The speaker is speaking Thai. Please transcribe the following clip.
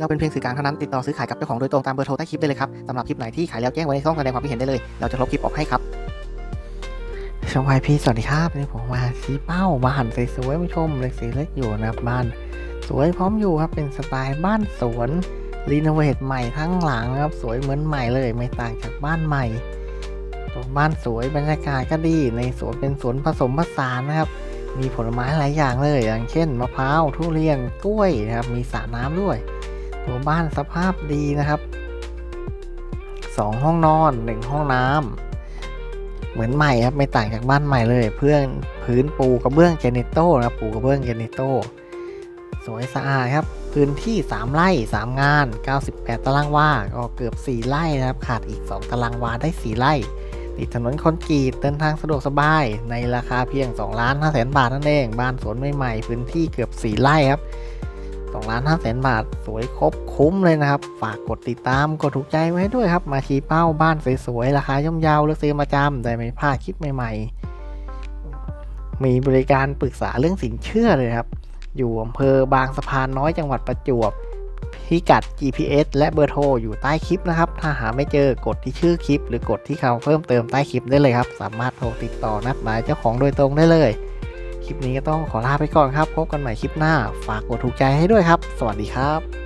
เราเป็นเพียงสื่อกลางเท่านั้นติดต่อซื้อขายกับเจ้าของโดยตรงตามเบอร์โทรใต้คลิปได้เลยครับสำหรับคลิปไหนที่ขายแล้วแจ้งไว้ในช่องแสดงความคิดเห็นได้เลย เราจะลบคลิปออกให้ครับช่องไวพี่สวัสดีครับนนี้ผมมาชี้เป้าบ้านสวยๆผู้ชมเลยสีเล็กอยู่นะครับบ้านสวยพร้อมอยู่ครับเป็นสไตล์บ้านสวนรีโนเวทใหม่ทั้งหลังครับสวยเหมือนใหม่เลย ไม่ต่างจากบ้านใหม่ตัวบ้านสวยบรรยากาศก็ดีในสวนเป็นสวนผสมผสานนะครับ มีผลไม้หลายอย่างเลย อย่างเช่นมะพร้าวทุเรียนกล้วยนะครับมีสระน้ำด้วย ตัวบ้านสภาพดีนะครับสองห้องนอนหนึ่งห้องน้ำเหมือนใหม่ครับไม่ต่างจากบ้านใหม่เลย เพื่อนพื้นปูกระเบื้องเจเนโต้นะปูกระเบื้องเจเนโต้สวยสะอาดครับ พื้นที่ 3 ไร่ 3 งาน 98 ตารางวา ก็เกือบ 4 ไร่นะครับ ขาดอีก 2 ตารางวาได้ 4 ไร่ ติดถนนคอนกรีตเดินทางสะดวกสบาย ในราคาเพียง2ล้าน5แสนบาทนั่นเอง บ้านสวนใหม่ๆพื้นที่เกือบ 4 ไร่ครับ 2ล้าน5แสนบาท สวยครบคุ้มเลยนะครับ ฝากกดติดตามกดถูกใจไว้ด้วยครับ มาชี้เป้าบ้านสวยๆ ราคาย่อมเยาวเลือกซื้อมาจำได้ไม่พลาดคลิปใหม่ๆ มีบริการปรึกษาเรื่องสินเชื่อเลยครับ อยู่อำเภอบางสะพานน้อยจังหวัดประจวบพิกัด GPS และเบอร์โทรอยู่ใต้คลิปนะครับ ถ้าหาไม่เจอกดที่ชื่อคลิป หรือกดที่คำเพิ่มเติมใต้คลิปได้เลยครับ สามารถโทรติดต่อนัดหมายเจ้าของโดยตรงได้เลย คลิปนี้ก็ต้องขอลาไปก่อนครับ พบกันใหม่คลิปหน้า ฝากกดถูกใจให้ด้วยครับ สวัสดีครับ